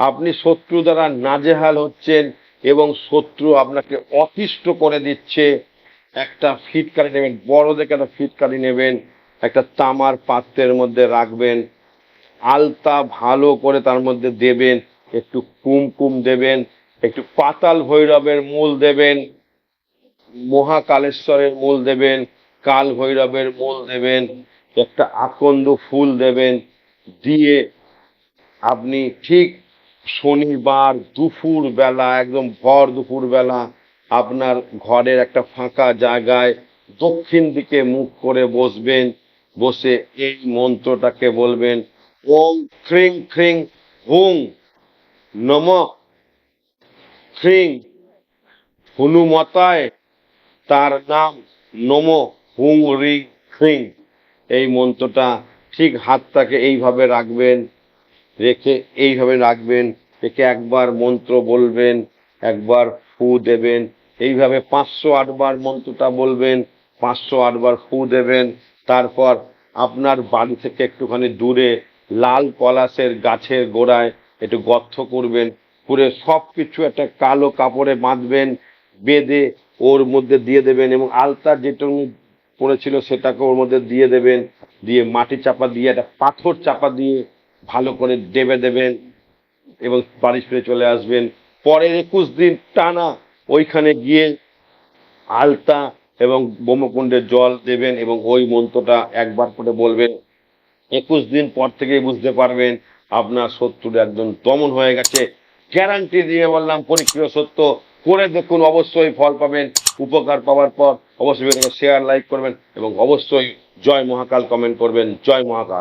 আপনি শত্রু দ্বারা নাজেহাল হচ্ছেন এবং শত্রু আপনাকে অতিষ্ঠ করে দিচ্ছে। একটা ফিটকারি নেবেন বড় দেখে একটা ফিটকারি নেবেন, একটা তামার পাত্রের মধ্যে রাখবেন, আলতা ভালো করে তার মধ্যে দেবেন, একটু কুমকুম দেবেন, একটু পাতাল ভৈরবের মূল দেবেন, মহাকালেশ্বরের মূল দেবেন, কাল ভৈরবের মূল দেবেন, একটা আকন্দ ফুল দেবেন, দিয়ে আপনি ঠিক শনিবার দুপুর বেলা, একদম ভর দুপুর বেলা, আপনার ঘরের একটা ফাঁকা জায়গায় দক্ষিণ দিকে মুখ করে বসবেন, বসে এই মন্ত্রটাকে বলবেন, ওম ক্রিং ক্রিং হুং নম। ক্রিং হনুমতায় তার নাম নম হুং রি ক্রিং। এই মন্ত্রটা ঠিক হাতটাকে এইভাবে রাখবেন। রেখে এইভাবে রাখবেন, রেখে একবার মন্ত্র বলবেন, একবার ফু দেবেন, এইভাবে পাঁচশো আটবার মন্ত্রটা বলবেন, পাঁচশো আটবার ফু দেবেন, তারপর আপনার বাড়ি থেকে একটুখানি দূরে লাল পলাশের গাছের গোড়ায় একটু গর্ত করবেন, করে সব কিছু একটা কালো কাপড়ে বাঁধবেন, বেঁধে ওর মধ্যে দিয়ে দেবেন এবং আলতা যেটা পড়েছিল সেটাকে ওর মধ্যে দিয়ে দেবেন, দিয়ে মাটি চাপা দিয়ে একটা পাথর চাপা দিয়ে ভালো করে দেবে দেবেন এবং বাড়ি ফিরে চলে আসবেন। পরের একুশ দিন টানা ওইখানে গিয়ে আলতা এবং ব্রহ্মকুণ্ডে জল দেবেন এবং ওই মন্ত্রটা একবার করে বলবেন। একুশ দিন পর থেকেই বুঝতে পারবেন আপনার শত্রুর একজন দমন হয়ে গেছে। গ্যারান্টি দিয়ে বললাম পরীক্ষিত সত্য করে দেখুন, অবশ্যই ফল পাবেন, উপকার পাওয়ার পর অবশ্যই শেয়ার, লাইক করবেন এবং অবশ্যই জয় মহাকাল কমেন্ট করবেন। জয় মহাকাল।